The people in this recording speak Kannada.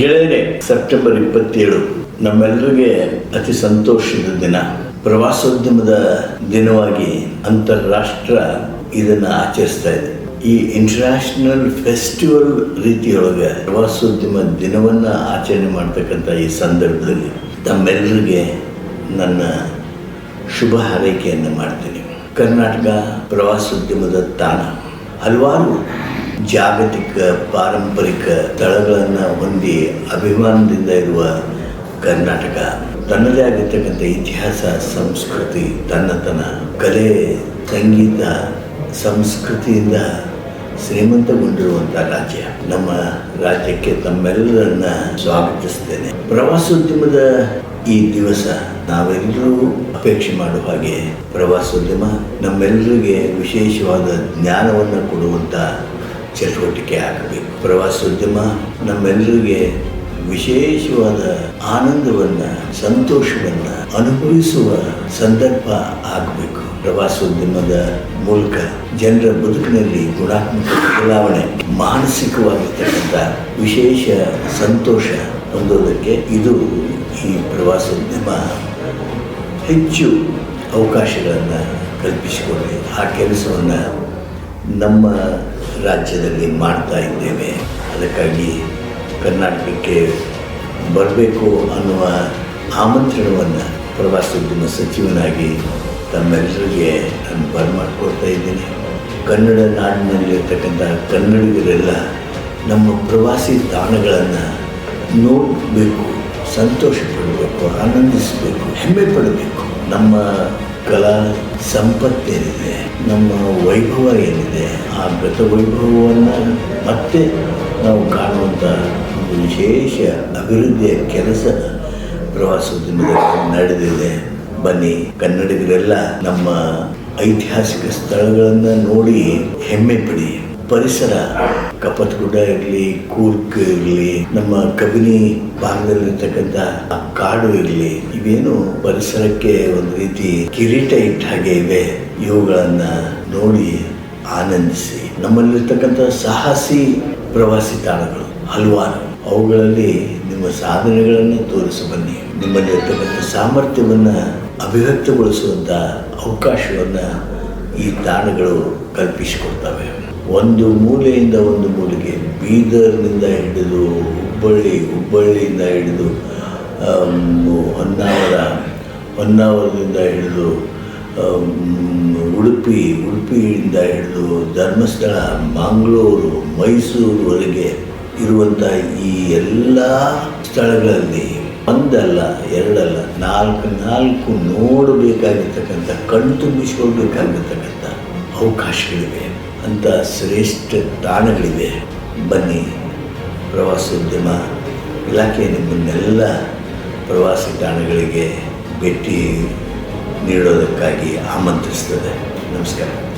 ಗೆಳೆಯರೆ, ಸೆಪ್ಟೆಂಬರ್ ಇಪ್ಪತ್ತೇಳು ನಮ್ಮೆಲ್ಲರಿಗೆ ಅತಿ ಸಂತೋಷದ ದಿನ. ಪ್ರವಾಸೋದ್ಯಮದ ದಿನವಾಗಿ ಅಂತಾರಾಷ್ಟ್ರ ಇದನ್ನು ಆಚರಿಸ್ತಾ ಇದೆ. ಈ ಇಂಟರ್ನ್ಯಾಷನಲ್ ಫೆಸ್ಟಿವಲ್ ರೀತಿಯೊಳಗೆ ಪ್ರವಾಸೋದ್ಯಮ ದಿನವನ್ನು ಆಚರಣೆ ಮಾಡ್ತಕ್ಕಂಥ ಈ ಸಂದರ್ಭದಲ್ಲಿ ತಮ್ಮೆಲ್ಲರಿಗೆ ನನ್ನ ಶುಭ ಹಾರೈಕೆಯನ್ನು ಮಾಡ್ತೀನಿ. ಕರ್ನಾಟಕ ಪ್ರವಾಸೋದ್ಯಮದ ತಾಣ. ಹಲವಾರು ಜಾಗತಿಕ ಪಾರಂಪರಿಕ ಸ್ಥಳಗಳನ್ನು ಹೊಂದಿ ಅಭಿಮಾನದಿಂದ ಇರುವ ಕರ್ನಾಟಕ. ತನ್ನದೇ ಆಗಿರ್ತಕ್ಕಂಥ ಇತಿಹಾಸ, ಸಂಸ್ಕೃತಿ, ತನ್ನತನ, ಕಲೆ, ಸಂಗೀತ, ಸಂಸ್ಕೃತಿಯಿಂದ ಶ್ರೀಮಂತಗೊಂಡಿರುವಂಥ ರಾಜ್ಯ. ನಮ್ಮ ರಾಜ್ಯಕ್ಕೆ ತಮ್ಮೆಲ್ಲರನ್ನ ಸ್ವಾಗತಿಸ್ತೇನೆ. ಪ್ರವಾಸೋದ್ಯಮದ ಈ ದಿವಸ ನಾವೆಲ್ಲರೂ ಅಪೇಕ್ಷೆ ಮಾಡುವ ಹಾಗೆ ಪ್ರವಾಸೋದ್ಯಮ ನಮ್ಮೆಲ್ಲರಿಗೆ ವಿಶೇಷವಾದ ಜ್ಞಾನವನ್ನು ಕೊಡುವಂಥ ಚಟುವಟಿಕೆ ಆಗಬೇಕು ಪ್ರವಾಸೋದ್ಯಮ ನಮ್ಮೆಲ್ಲರಿಗೆ ವಿಶೇಷವಾದ ಆನಂದವನ್ನು, ಸಂತೋಷವನ್ನು ಅನುಭವಿಸುವ ಸಂದರ್ಭ ಆಗಬೇಕು. ಪ್ರವಾಸೋದ್ಯಮದ ಮೂಲಕ ಜನರ ಬದುಕಿನಲ್ಲಿ ಗುಣಾತ್ಮಕ ಬದಲಾವಣೆ ಮಾನಸಿಕವಾಗಿರ್ತಕ್ಕಂಥ ವಿಶೇಷ ಸಂತೋಷ ಹೊಂದೋದಕ್ಕೆ ಇದು ಈ ಪ್ರವಾಸೋದ್ಯಮ ಹೆಚ್ಚು ಅವಕಾಶಗಳನ್ನು ಕಲ್ಪಿಸಿಕೊಂಡಿದೆ ಆ ಕೆಲಸವನ್ನು ನಮ್ಮ ರಾಜ್ಯದಲ್ಲಿ ಮಾಡ್ತಾ ಇದ್ದೇವೆ. ಅದಕ್ಕಾಗಿ ಕರ್ನಾಟಕಕ್ಕೆ ಬರಬೇಕು ಅನ್ನುವ ಆಮಂತ್ರಣವನ್ನು ಪ್ರವಾಸೋದ್ಯಮ ಸಚಿವನಾಗಿ ತಮ್ಮೆಲ್ಲರಿಗೆ ನಾನು ಬರಮಾಡ್ಕೊಡ್ತಾ ಇದ್ದೀನಿ. ಕನ್ನಡ ನಾಡಿನಲ್ಲಿರ್ತಕ್ಕಂಥ ಕನ್ನಡಿಗರೆಲ್ಲ ನಮ್ಮ ಪ್ರವಾಸಿ ತಾಣಗಳನ್ನು ನೋಡಬೇಕು, ಸಂತೋಷ ಪಡಬೇಕು, ಆನಂದಿಸಬೇಕು, ಹೆಮ್ಮೆ ಪಡಬೇಕು. ನಮ್ಮ ಕಲಾ ಸಂಪತ್ತೇನಿದೆ, ನಮ್ಮ ವೈಭವ ಏನಿದೆ, ಆ ಗತ ವೈಭವವನ್ನು ಮತ್ತೆ ನಾವು ಕಾಣುವಂಥ ಒಂದು ವಿಶೇಷ ಅಭಿವೃದ್ಧಿಯ ಕೆಲಸ ಪ್ರವಾಸೋದ್ಯಮದಲ್ಲಿ ನಡೆದಿದೆ. ಬನ್ನಿ, ಕನ್ನಡಿಗರೆಲ್ಲ ನಮ್ಮ ಐತಿಹಾಸಿಕ ಸ್ಥಳಗಳನ್ನು ನೋಡಿ ಹೆಮ್ಮೆ ಪಡಿ. ಪರಿಸರ. ಕಪ್ಪತ್ಗುಡ್ಡ ಇರಲಿ ಕೂರ್ಗ್ ಇರಲಿ, ನಮ್ಮ ಕಬಿನಿ ಭಾಗದಲ್ಲಿರ್ತಕ್ಕಂಥ ಕಾಡು ಇರಲಿ, ಇವೇನು ಪರಿಸರಕ್ಕೆ ಒಂದು ರೀತಿ ಕಿರೀಟ ಇಟ್ಟ ಹಾಗೆ ಇವೆ. ಇವುಗಳನ್ನ ನೋಡಿ ಆನಂದಿಸಿ. ನಮ್ಮಲ್ಲಿರ್ತಕ್ಕಂಥ ಸಾಹಸಿ ಪ್ರವಾಸಿ ತಾಣಗಳು, ಹಲವಾರು. ಅವುಗಳಲ್ಲಿ ನಿಮ್ಮ ಸಾಧನೆಗಳನ್ನು ತೋರಿಸಿ ಬನ್ನಿ ನಿಮ್ಮಲ್ಲಿರ್ತಕ್ಕಂಥ ಸಾಮರ್ಥ್ಯವನ್ನು ಅಭಿವ್ಯಕ್ತಗೊಳಿಸುವಂಥ ಅವಕಾಶವನ್ನು ಈ ತಾಣಗಳು ಕಲ್ಪಿಸಿಕೊಡ್ತವೆ. ಒಂದು ಮೂಲೆಯಿಂದ ಒಂದು ಮೂಲೆಗೆ ಬೀದರ್ನಿಂದ ಹಿಡಿದು ಹುಬ್ಬಳ್ಳಿ, ಹುಬ್ಬಳ್ಳಿಯಿಂದ ಹಿಡಿದು ಹೊನ್ನಾವರ, ಹೊನ್ನಾವರದಿಂದ ಹಿಡಿದು ಉಡುಪಿ, ಉಡುಪಿಯಿಂದ ಹಿಡಿದು ಧರ್ಮಸ್ಥಳ, ಮಂಗಳೂರು, ಮೈಸೂರುವರೆಗೆ ಇರುವಂಥ ಈ ಎಲ್ಲ ಸ್ಥಳಗಳಲ್ಲಿ ಒಂದಲ್ಲ, ಎರಡಲ್ಲ, ನಾಲ್ಕು ನಾಲ್ಕು ನೋಡಬೇಕಾಗಿರ್ತಕ್ಕಂಥ ಕಣ್ತುಂಬಿಸಿಕೊಳ್ಬೇಕಾಗಿರ್ತಕ್ಕಂಥ ಅವಕಾಶಗಳಿವೆ. ಅಂಥ ಶ್ರೇಷ್ಠ ತಾಣಗಳಿವೆ. ಬನ್ನಿ ಪ್ರವಾಸೋದ್ಯಮ ಇಲಾಖೆ ನಿಮ್ಮನ್ನೆಲ್ಲ ಪ್ರವಾಸಿ ತಾಣಗಳಿಗೆ ಭೇಟಿ ನೀಡೋದಕ್ಕಾಗಿ ಆಮಂತ್ರಿಸ್ತದೆ. ನಮಸ್ಕಾರ.